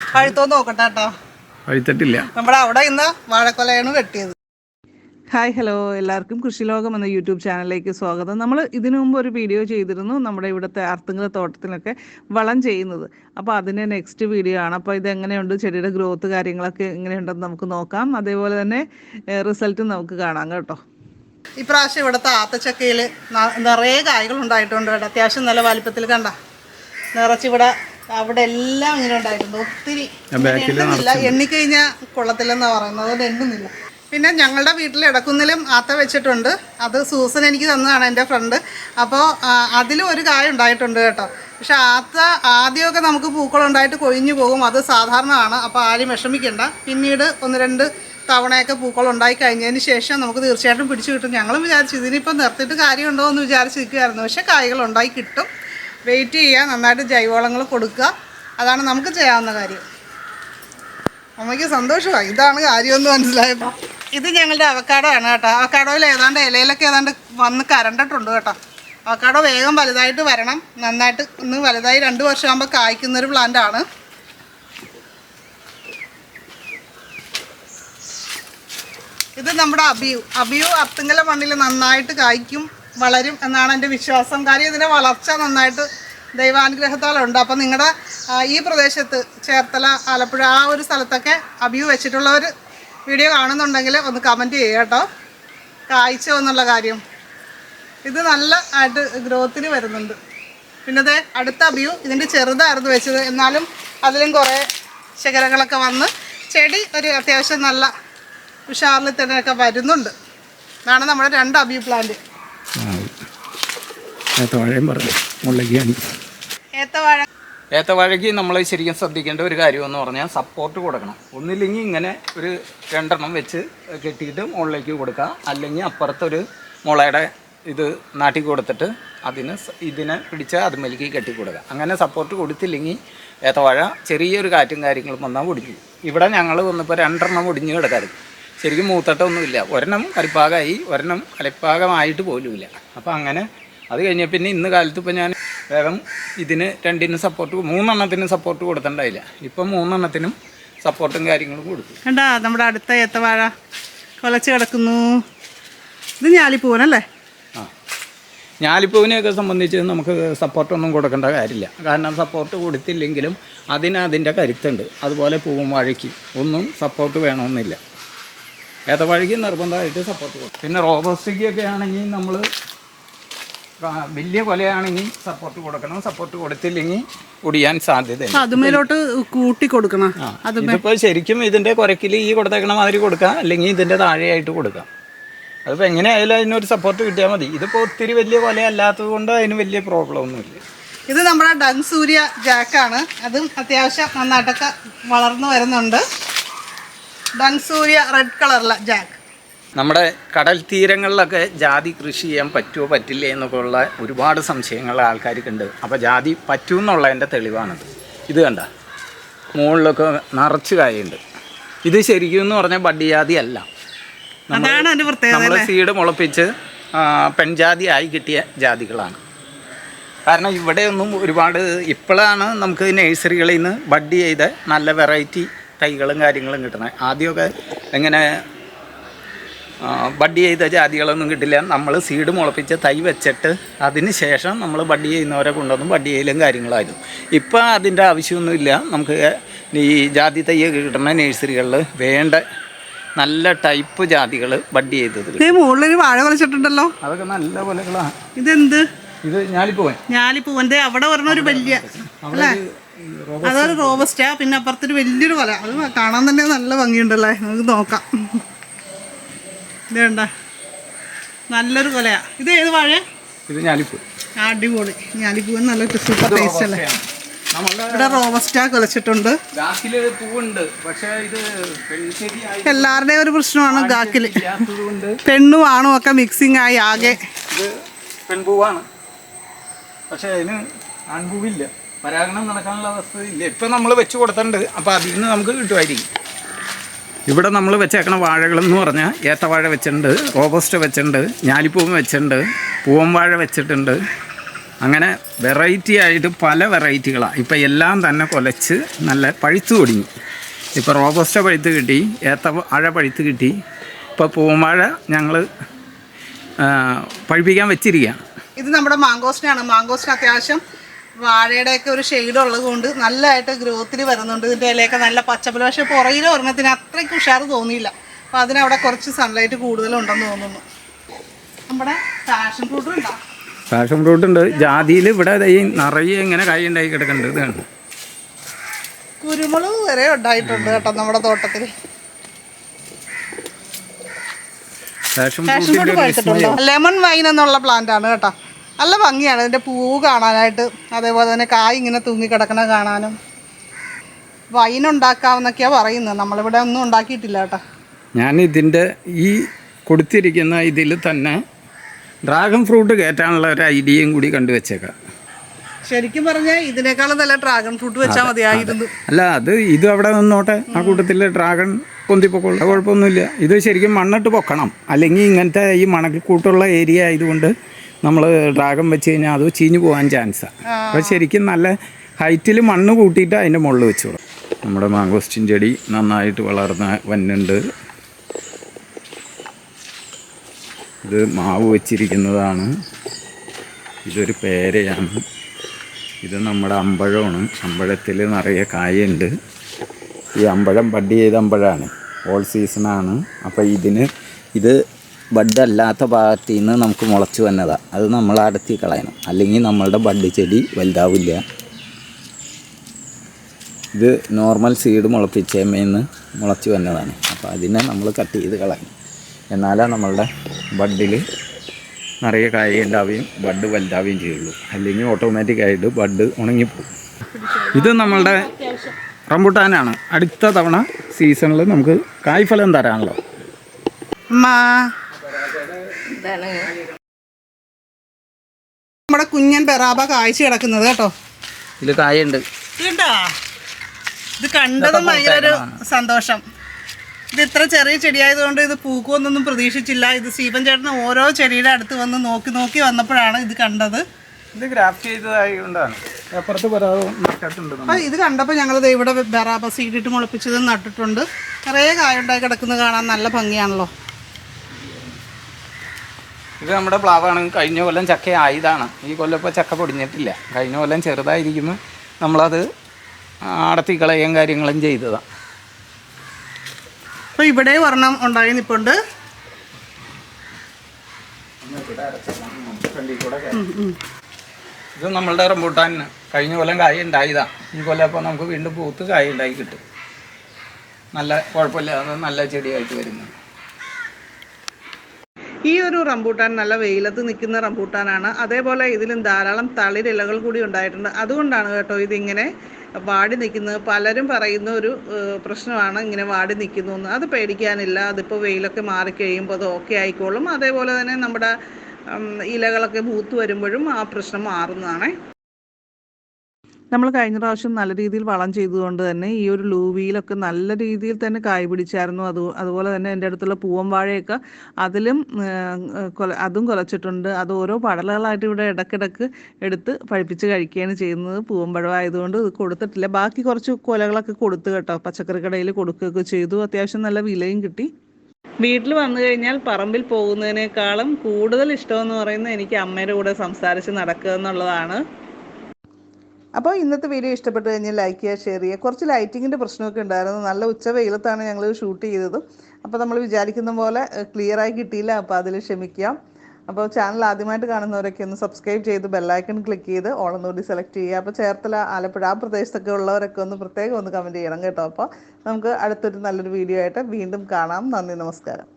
പഴുത്തോന്ന് നോക്കട്ടെ കേട്ടോ. പഴുത്തിട്ടില്ല നമ്മുടെ അവിടെ ഇന്ന് വാഴക്കൊലയാണ് വെട്ടിയത്. Hi hello. എല്ലാവർക്കും കൃഷിലോകം എന്ന യൂട്യൂബ് ചാനലിലേക്ക് സ്വാഗതം. നമ്മൾ ഇതിനു മുമ്പ് ഒരു വീഡിയോ ചെയ്തിരുന്നു നമ്മുടെ ഇവിടുത്തെ അർത്തുങ്കൽ തോട്ടത്തിലൊക്കെ വളം ചെയ്യുന്നത്. അപ്പോൾ അതിന്റെ നെക്സ്റ്റ് വീഡിയോ ആണ്. അപ്പോൾ ഇതെങ്ങനെയുണ്ട് ചെടിയുടെ ഗ്രോത്ത് കാര്യങ്ങളൊക്കെ എങ്ങനെയുണ്ടെന്ന് നമുക്ക് നോക്കാം. അതേപോലെ തന്നെ റിസൾട്ട് നമുക്ക് കാണാം കേട്ടോ. ഇപ്രാവശ്യം ഇവിടുത്തെ ആത്തച്ചക്കയിൽ നിറയെ കായകൾ ഉണ്ടായിട്ടുണ്ട് അത്യാവശ്യം നല്ല വലിപ്പത്തിൽ കണ്ട. നിറച്ചിവിടെ അവിടെ എല്ലാം ഇങ്ങനെ ഉണ്ടായിരുന്നു ഒത്തിരി എണ്ണുന്നില്ല. എണ്ണിക്കഴിഞ്ഞാൽ കൊള്ളത്തില്ലെന്നാണ് പറയുന്നത്. അതുകൊണ്ട് എണ്ണുന്നില്ല. പിന്നെ ഞങ്ങളുടെ വീട്ടിൽ ഇടക്കുന്നിലും ആത്ത വെച്ചിട്ടുണ്ട്. അത് സൂസൻ എനിക്ക് തന്നതാണ് എന്റെ ഫ്രണ്ട്. അപ്പോൾ അതിലും ഒരു കായ ഉണ്ടായിട്ടുണ്ട് കേട്ടോ. പക്ഷെ ആത്ത ആദ്യമൊക്കെ നമുക്ക് പൂക്കളുണ്ടായിട്ട് കൊഴിഞ്ഞു പോകും. അത് സാധാരണമാണ്. അപ്പോൾ ആരും വിഷമിക്കണ്ട. പിന്നീട് ഒന്ന് രണ്ട് തവണയൊക്കെ പൂക്കൾ ഉണ്ടായി കഴിഞ്ഞതിന് ശേഷം നമുക്ക് തീർച്ചയായിട്ടും പിടിച്ചു കിട്ടും. ഞങ്ങളും വിചാരിച്ചു ഇതിനിപ്പോൾ നിർത്തിയിട്ട് കാര്യമുണ്ടോ എന്ന് വിചാരിച്ചിരിക്കുമായിരുന്നു പക്ഷേ കായകൾ ഉണ്ടായി കിട്ടും. വെയിറ്റ് ചെയ്യുക നന്നായിട്ട് ജൈവവളങ്ങൾ കൊടുക്കുക. അതാണ് നമുക്ക് ചെയ്യാവുന്ന കാര്യം. അമ്മയ്ക്ക് സന്തോഷമായി. ഇതാണ് കാര്യമെന്ന് മനസ്സിലായപ്പോൾ ഇത് ഞങ്ങളുടെ അവക്കാടോ ആണ് കേട്ടോ. അവക്കാടോയിൽ ഏതാണ്ട് ഇലയിലൊക്കെ ഏതാണ്ട് വന്ന് കരണ്ടിട്ടുണ്ട് കേട്ടോ. അവക്കാടോ വേഗം വലുതായിട്ട് വരണം. നന്നായിട്ട് ഇന്ന് വലുതായി രണ്ട് വർഷമാകുമ്പോൾ കായ്ക്കുന്നൊരു പ്ലാന്റ് ആണ്. ഇത് നമ്മുടെ അബിയു. അബിയു അത്തുങ്കല മണ്ണിൽ നന്നായിട്ട് കായ്ക്കും. വളരും എന്നാണ് എന്റെ വിശ്വാസം. കാര്യം ഇതിന്റെ വളർച്ച നന്നായിട്ട് ദൈവാനുഗ്രഹത്താലുണ്ട് അപ്പം നിങ്ങളുടെ ഈ പ്രദേശത്ത് ചേർത്തല ആലപ്പുഴ ആ ഒരു സ്ഥലത്തൊക്കെ അബിയു വെച്ചിട്ടുള്ളവർ വീഡിയോ കാണുന്നുണ്ടെങ്കിൽ ഒന്ന് കമന്റ് ചെയ്യുക കേട്ടോ. കായ്ച്ചോ എന്നുള്ള കാര്യം. ഇത് നല്ല ആയിട്ട് ഗ്രോത്തിന് വരുന്നുണ്ട്. പിന്നെ ദേ അടുത്ത അബിയു ഇതിന്റെ ചെറുതായിരുന്നു വെച്ചത്. എന്നാലും അതിലും കുറേ ശകലങ്ങളൊക്കെ വന്ന് ചെടി ഒരു അത്യാവശ്യം നല്ല ഉഷാറിൽ തന്നെയൊക്കെ വരുന്നുണ്ട്. ഇതാണ് നമ്മുടെ രണ്ട് അബിയു പ്ലാന്റ് ഏത്തവാഴയും പറഞ്ഞു. ഏത്തവാഴ. ഏത്തവാഴയ്ക്ക് നമ്മൾ ശരിക്കും ശ്രദ്ധിക്കേണ്ട ഒരു കാര്യം എന്ന് പറഞ്ഞാൽ സപ്പോർട്ട് കൊടുക്കണം. ഒന്നില്ലെങ്കിൽ ഇങ്ങനെ ഒരു രണ്ടെണ്ണം വെച്ച് കെട്ടിയിട്ട് മുകളിലേക്ക് കൊടുക്കുക അല്ലെങ്കിൽ അപ്പുറത്തൊരു മുളയുടെ ഇത് നാട്ടി കൊടുത്തിട്ട് അതിന് ഇതിനെ പിടിച്ച് അത് മെലുക്കി കെട്ടി കൊടുക്കുക അങ്ങനെ സപ്പോർട്ട് കൊടുത്തില്ലെങ്കിൽ ഏത്തവാഴ ചെറിയൊരു കാറ്റും കാര്യങ്ങളും വന്നാൽ ഒടിഞ്ഞു ഇവിടെ ഞങ്ങൾ വന്നപ്പോൾ രണ്ടെണ്ണം ഒടിഞ്ഞു കിടക്കാറ്. ശരിക്കും മൂത്തട്ടൊന്നുമില്ല. ഒരെണ്ണം കരിപ്പാകമായി ഒരെണ്ണം കലിപ്പാകമായിട്ട് പോലുമില്ല. അപ്പോൾ അങ്ങനെ അത് കഴിഞ്ഞ പിന്നെ ഇന്ന് കാലത്ത് ഇപ്പം ഞാൻ വേഗം ഇതിന് രണ്ടിനും സപ്പോർട്ട് മൂന്നെണ്ണത്തിന് സപ്പോർട്ട് കൊടുത്തിട്ടുണ്ടായില്ല. ഇപ്പം മൂന്നെണ്ണത്തിനും സപ്പോർട്ടും കാര്യങ്ങളും കൊടുത്തു. കണ്ടാ നമ്മുടെ അടുത്ത ഏത്തവാഴ കൊലച്ച് കിടക്കുന്നു. ഇത് ഞാലിപ്പൂവനല്ലേ ആ. ഞാലിപ്പൂവിനെയൊക്കെ സംബന്ധിച്ച് നമുക്ക് സപ്പോർട്ടൊന്നും കൊടുക്കേണ്ട കാര്യമില്ല. കാരണം സപ്പോർട്ട് കൊടുത്തില്ലെങ്കിലും അതിന് അതിന്റെ കരുത്തുണ്ട്. അതുപോലെ പൂവും വാഴയ്ക്ക് ഒന്നും സപ്പോർട്ട് വേണമെന്നില്ല. ഏത്തവാഴയ്ക്ക് നിർബന്ധമായിട്ട് സപ്പോർട്ട് കൊടുക്കും. പിന്നെ റോബസ്റ്റിക്കൊക്കെ ആണെങ്കിൽ നമ്മൾ വലിയ കൊലയാണെങ്കിൽ സപ്പോർട്ട് കൊടുക്കണം സപ്പോർട്ട് കൊടുത്തില്ലെങ്കിൽ ഒടിയാൻ സാധ്യതയുണ്ട് അതുമേലോട്ട് കൂട്ടി കൊടുക്കണം. അതിപ്പോ ഇതിപ്പോൾ ശരിക്കും ഇതിന്റെ കുരക്കിൽ ഈ കൊടുത്തേക്കണ മാതിരി കൊടുക്കാം അല്ലെങ്കിൽ ഇതിന്റെ താഴെയായിട്ട് കൊടുക്കാം. അതിപ്പോൾ എങ്ങനെയായാലും അതിനൊരു സപ്പോർട്ട് കിട്ടിയാൽ മതി. ഇതിപ്പോൾ ഒത്തിരി വലിയ കൊലയല്ലാത്തത് കൊണ്ട് അതിന് വലിയ പ്രോബ്ലം ഒന്നുമില്ല ഇത് നമ്മുടെ ഡങ് സൂര്യ ജാക്കാണ് അതും അത്യാവശ്യം നന്നായിട്ടൊക്കെ വളർന്നു വരുന്നുണ്ട്. ഡങ് സൂര്യ റെഡ് കളറിലെ ജാക്ക് നമ്മുടെ കടൽ തീരങ്ങളിലൊക്കെ ജാതി കൃഷി ചെയ്യാൻ പറ്റുമോ പറ്റില്ലേ എന്നൊക്കെ ഉള്ള ഒരുപാട് സംശയങ്ങൾ ആൾക്കാർക്കുണ്ട്. അപ്പോൾ ജാതി പറ്റുമെന്നുള്ളതിന്റെ തെളിവാണിത്. ഇത് കണ്ട മുകളിലൊക്കെ നിറച്ച് കായുണ്ട്. ഇത് ശരിക്കും എന്ന് പറഞ്ഞാൽ ബഡ്ഡിജാതി അല്ല. നമ്മൾ സീഡ് മുളപ്പിച്ച് പെൺജാതി ആയി കിട്ടിയ ജാതികളാണ്. കാരണം ഇവിടെയൊന്നും ഒരുപാട് ഇപ്പോഴാണ് നമുക്ക് നഴ്സറികളിൽ നിന്ന് ബഡ് ചെയ്ത് നല്ല വെറൈറ്റി തൈകളും കാര്യങ്ങളും കിട്ടുന്നത്. ആദ്യമൊക്കെ എങ്ങനെ ബഡ് ചെയ്ത ജാതികളൊന്നും കിട്ടില്ല. നമ്മൾ സീഡ് മുളപ്പിച്ച് തൈ വെച്ചിട്ട് അതിന് ശേഷം നമ്മൾ ബഡ്ഡി ചെയ്യുന്നവരെ കൊണ്ടുവന്നും ബഡ് ചെയ്യലും കാര്യങ്ങളായിരുന്നു. ഇപ്പം അതിന്റെ ആവശ്യമൊന്നുമില്ല. നമുക്ക് ഈ ജാതി തൈ കിട്ടുന്ന നഴ്സറികളിൽ വേണ്ട നല്ല ടൈപ്പ് ജാതികൾ ബഡ്ഡി ചെയ്തത് മുകളിൽ വാഴ കൊലച്ചിട്ടുണ്ടല്ലോ അതൊക്കെ നല്ല കൊലകളാണ് ഇതെന്ത്? ഇത് ഞാലിപ്പൂവൻ. ഞാലിപ്പൂവൻ. അവിടെ പറഞ്ഞ ഒരു വലിയ അല്ലേ? അതൊരു റോബസ്റ്റാ പിന്നെ അപ്പുറത്തൊരു വലിയൊരു വല അത് കാണാൻ തന്നെ നല്ല ഭംഗിയുണ്ടല്ലേ? നമുക്ക് നോക്കാം. ഇതേണ്ട നല്ലൊരു കൊലയാ. ഇത് ഏത് വാഴ? ഇത് ഞാലിപ്പൂ. അടിപൊളി. ഞാലിപ്പൂ നല്ല സൂപ്പർ ടേസ്റ്റ് അല്ലേ? ഇവിടെ റോബസ്റ്റാ കൊലച്ചിട്ടുണ്ട്. എല്ലാവരുടെയും ഒരു പ്രശ്നമാണ് ഗാക്കിൽ. പെണ്ണു ആണോ ഒക്കെ മിക്സിംഗ് ആയി ആകെ. പെൺപൂവാണ്. പക്ഷേ അതിന് ആൺപൂവില്ല. പരാഗണം നടക്കാനുള്ള അവസ്ഥ ഇല്ല. ഇപ്പം നമ്മൾ വെച്ച് കൊടുത്തിട്ടുണ്ട്. അപ്പോൾ അതിൽ നിന്ന് നമുക്ക് കിട്ടുമായിരിക്കും. ഇവിടെ നമ്മൾ വെച്ചേക്കണ വാഴകളെന്ന് പറഞ്ഞാൽ ഏത്തവാഴ വെച്ചിട്ടുണ്ട് റോബസ്റ്റ് വെച്ചിട്ടുണ്ട് ഞാലിപ്പൂവും വെച്ചിട്ടുണ്ട് പൂവൻ വാഴ വെച്ചിട്ടുണ്ട്. അങ്ങനെ വെറൈറ്റി ആയിട്ട് പല വെറൈറ്റികളാണ് ഇപ്പം എല്ലാം തന്നെ കൊലച്ച് നല്ല പഴുത്തു തുടങ്ങി ഇപ്പോൾ റോബസ്റ്റ പഴുത്ത് കിട്ടി ഏത്ത വാഴ പഴുത്ത് കിട്ടി. ഇപ്പോൾ പൂവാഴ ഞങ്ങൾ പഴുപ്പിക്കാൻ വെച്ചിരിക്കുകയാണ് ഇത് നമ്മുടെ മാങ്കോസ്റ്റിനാണ്. മാങ്കോസ്റ്റിന് അത്യാവശ്യം വാഴയുടെയൊക്കെ ഒരു ഷെയ്ഡ് ഉള്ളത് കൊണ്ട് നല്ലതായിട്ട് ഗ്രോത്തിൽ വരുന്നുണ്ട്. ഇതിന്റെ ഇലയൊക്കെ നല്ല പച്ചപ്പല. പക്ഷേ പുറകിലെ ഒരെണ്ണത്തിന് അത്രയ്ക്ക് ഉഷാർ തോന്നിയില്ല. അപ്പോൾ അതിനവിടെ കുറച്ച് സൺലൈറ്റ് കൂടുതലുണ്ടെന്ന് തോന്നുന്നു. നമ്മുടെ ഫാഷൻ ഫ്രൂട്ടും ഉണ്ടോ? ഫാഷൻ ഫ്രൂട്ട് ഉണ്ട്. ജാതിയിൽ ഇവിടെ ഈ നിറയെ ഇങ്ങനെ കായ ഉണ്ടായി കിടക്കുന്നുണ്ട്. കണ്ടു? കുരുമുളക് വരെ ഉണ്ടായിട്ടുണ്ട് കേട്ടോ നമ്മുടെ തോട്ടത്തിൽ ലെമൺ വൈൻ എന്നുള്ള പ്ലാന്റ് ആണ് കേട്ടോ. നല്ല ഭംഗിയാണ്. ഇതിന്റെ പൂവ് കാണാനായിട്ട്. അതേപോലെ തന്നെ കായ് ഇങ്ങനെ തൂങ്ങി കിടക്കണ കാണാനും. വൈൻ ഉണ്ടാക്കാമെന്നൊക്കെയാണ് പറയുന്നത്. നമ്മളിവിടെ ഒന്നും ഉണ്ടാക്കിയിട്ടില്ല കേട്ടോ. ഞാൻ ഇതിന്റെ ഈ കൊടുത്തിരിക്കുന്ന ഇതിൽ തന്നെ ഡ്രാഗൺ ഫ്രൂട്ട് കയറ്റാനുള്ള ഒരു ഐഡിയയും കൂടി കണ്ടുവച്ചേക്കാം ശരിക്കും പറഞ്ഞാൽ ഇതിനേക്കാളും നല്ല ഡ്രാഗൺ ഫ്രൂട്ട് വെച്ചാൽ മതിയായിരുന്നു അല്ല അത് ഇത് അവിടെ നിന്നോട്ടെ. ആ കൂട്ടത്തിൽ ഡ്രാഗൺ പൊന്തിപ്പൊക്കോളൂ അത് കുഴപ്പമൊന്നുമില്ല. ഇത് ശരിക്കും മണ്ണിട്ട് പൊക്കണം. അല്ലെങ്കിൽ ഇങ്ങനത്തെ ഈ മണക്കൂട്ടുള്ള ഏരിയ ആയതുകൊണ്ട് നമ്മൾ ഡ്രാഗൺ വെച്ച് കഴിഞ്ഞാൽ അത് ചീഞ്ഞു പോകാൻ ചാൻസാണ് അപ്പോൾ ശരിക്കും നല്ല ഹൈറ്റിൽ മണ്ണ് കൂട്ടിയിട്ട് അതിന്റെ മുകളിൽ വെച്ചോളൂ. നമ്മുടെ മാങ്കോസ്റ്റിൻ ചെടി നന്നായിട്ട് വളർന്ന വന്നുണ്ട്. ഇത് മാവ് വെച്ചിരിക്കുന്നതാണ്. ഇതൊരു പേരയാണ്. ഇത് നമ്മുടെ അമ്പഴമാണ്. അമ്പഴത്തിൽ നിറയെ കായുണ്ട് ഈ അമ്പഴം ബഡ് ചെയ്ത അമ്പഴമാണ് ഓൾ സീസണാണ്. അപ്പോൾ ഇതിന് ഇത് ബഡ് അല്ലാത്ത ഭാഗത്തു നിന്ന് നമുക്ക് മുളച്ച് വന്നതാണ് അത് നമ്മൾ അടത്തി കളയണം. അല്ലെങ്കിൽ നമ്മളുടെ ബഡ് ചെടി വലുതാവില്ല. ഇത് നോർമൽ സീഡ് മുളപ്പിച്ചേമ്മേന്ന് മുളച്ച് വന്നതാണ്. അപ്പോൾ അതിനെ നമ്മൾ കട്ട് ചെയ്ത് കളയണം. എന്നാലേ നമ്മളുടെ ബഡിൽ നിറയെ കായ ഉണ്ടാവുകയും ബഡ് വലുതാവുകയും ചെയ്യുള്ളൂ. അല്ലെങ്കിൽ ഓട്ടോമാറ്റിക്കായിട്ട് ബഡ് ഉണങ്ങിപ്പോകും. ഇത് നമ്മളുടെ റംബുട്ടാനാണ്. അടുത്ത തവണ സീസണിൽ നമുക്ക് കായ്ഫലം തരാണല്ലോ അമ്മാ നമ്മുടെ കുഞ്ഞൻ ബെറാബ കാഴ്ച കിടക്കുന്നത് കേട്ടോ. ഇതിൽ കായുണ്ട്. കണ്ടോ ഇത് കണ്ടതും ഭയങ്കര ഒരു സന്തോഷം. ഇത് ഇത്ര ചെറിയ ചെടിയായതുകൊണ്ട് ഇത് പൂക്കുമെന്നൊന്നും പ്രതീക്ഷിച്ചില്ല. ഇത് സീപൻ ചേട്ടന് ഓരോ ചെടിയുടെ അടുത്ത് വന്ന് നോക്കി നോക്കി വന്നപ്പോഴാണ് ഇത് കണ്ടത്. ഇത് ഗ്രാഫ്റ്റ് ചെയ്തതായതുകൊണ്ടാണ് ഇത് കണ്ടപ്പോൾ ഞങ്ങൾ ഇവിടെ ബെറാബ സീഡിട്ട് മുളപ്പിച്ചത് നട്ടിട്ടുണ്ട്. നിറയെ കായുണ്ടായി കിടക്കുന്നത് കാണാൻ നല്ല ഭംഗിയാണല്ലോ. ഇത് നമ്മുടെ പ്ലാവാണ്. കഴിഞ്ഞ കൊല്ലം ചക്ക ആയതാണ്. ഈ കൊല്ലം ഇപ്പോൾ ചക്ക പൊടിഞ്ഞിട്ടില്ല. കഴിഞ്ഞ കൊല്ലം ചെറുതായിരിക്കുമ്പോൾ നമ്മളത് അടത്തി കളയുകയും കാര്യങ്ങളും ചെയ്തതാണ് അപ്പോൾ ഇവിടെ വർണം ഉണ്ടായി നിപ്പുണ്ട്. ഇത് നമ്മളുടെ റംബൂട്ടാൻ കഴിഞ്ഞ കൊല്ലം കായ ഉണ്ടായതാണ് ഈ കൊല്ലം അപ്പോൾ നമുക്ക് വീണ്ടും പൂത്ത് കായ ഉണ്ടായി കിട്ടും. നല്ല കുഴപ്പമില്ലാതെ നല്ല ചെടിയായിട്ട് വരുന്നു. ഈ ഒരു റംബൂട്ടാൻ നല്ല വെയിലത്ത് നിൽക്കുന്ന റംബൂട്ടാനാണ്. അതേപോലെ ഇതിലും ധാരാളം തളിരിലകൾ കൂടി ഉണ്ടായിട്ടുണ്ട്. അതുകൊണ്ടാണ് കേട്ടോ ഇതിങ്ങനെ വാടി നിൽക്കുന്നത്. പലരും പറയുന്ന ഒരു പ്രശ്നമാണ് ഇങ്ങനെ വാടി നിൽക്കുന്നു എന്ന് അത് പേടിക്കാനില്ല. അതിപ്പോൾ വെയിലൊക്കെ മാറിക്കഴിയുമ്പോൾ അത് ഓക്കെ ആയിക്കോളും. അതേപോലെ തന്നെ നമ്മുടെ ഇലകളൊക്കെ മൂത്ത് വരുമ്പോഴും ആ പ്രശ്നം മാറുന്നതാണേ. നമ്മൾ കഴിഞ്ഞ പ്രാവശ്യം നല്ല രീതിയിൽ വളം ചെയ്തുകൊണ്ട് തന്നെ ഈ ഒരു ലൂവിയിലൊക്കെ നല്ല രീതിയിൽ തന്നെ കായ് പിടിച്ചായിരുന്നു. അത് അതുപോലെ തന്നെ എന്റെ അടുത്തുള്ള പൂവൻ വാഴയൊക്കെ അതിലും അതും കുലച്ചിട്ടുണ്ട്. അത് ഓരോ പടലുകളായിട്ട് ഇവിടെ ഇടക്കിടക്ക് എടുത്ത് പഴിപ്പിച്ച് കഴിക്കുകയാണ് ചെയ്യുന്നത്. പൂവൻ പഴമായതുകൊണ്ട് ഇത് കൊടുത്തിട്ടില്ല. ബാക്കി കുറച്ച് കൊലകളൊക്കെ കൊടുത്തു കേട്ടോ. പച്ചക്കറി കടയിൽ കൊടുക്കുകയൊക്കെ ചെയ്തു. അത്യാവശ്യം നല്ല വിലയും കിട്ടി. വീട്ടിൽ വന്നു കഴിഞ്ഞാൽ പറമ്പിൽ പോകുന്നതിനേക്കാളും കൂടുതൽ ഇഷ്ടമെന്ന് പറയുന്നത് എനിക്ക് അമ്മയുടെ കൂടെ സംസാരിച്ച് നടക്കുക എന്നുള്ളതാണ്. അപ്പോൾ ഇന്നത്തെ വീഡിയോ ഇഷ്ടപ്പെട്ട് കഴിഞ്ഞാൽ ലൈക്ക് ചെയ്യുക ഷെയർ ചെയ്യുക. കുറച്ച് ലൈറ്റിങ്ങിന്റെ പ്രശ്നമൊക്കെ ഉണ്ടായിരുന്നു. നല്ല ഉച്ച വെയിലത്താണ് ഞങ്ങൾ ഷൂട്ട് ചെയ്തത്. അപ്പോൾ നമ്മൾ വിചാരിക്കുന്ന പോലെ ക്ലിയറായി കിട്ടിയില്ല. അപ്പോൾ അതിൽ ക്ഷമിക്കാം. അപ്പോൾ ചാനൽ ആദ്യമായിട്ട് കാണുന്നവരൊക്കെ ഒന്ന് സബ്സ്ക്രൈബ് ചെയ്ത് ബെല്ലൈക്കൺ ക്ലിക്ക് ചെയ്ത് ഓളൊന്നുകൂടി സെലക്ട് ചെയ്യുക. അപ്പോൾ ചേർത്തല ആലപ്പുഴ ആ പ്രദേശത്തൊക്കെ ഉള്ളവരൊക്കെ ഒന്ന് പ്രത്യേകം ഒന്ന് കമന്റ് ചെയ്യണം കേട്ടോ. അപ്പോൾ നമുക്ക് അടുത്തൊരു നല്ലൊരു വീഡിയോ ആയിട്ട് വീണ്ടും കാണാം. നന്ദി നമസ്കാരം.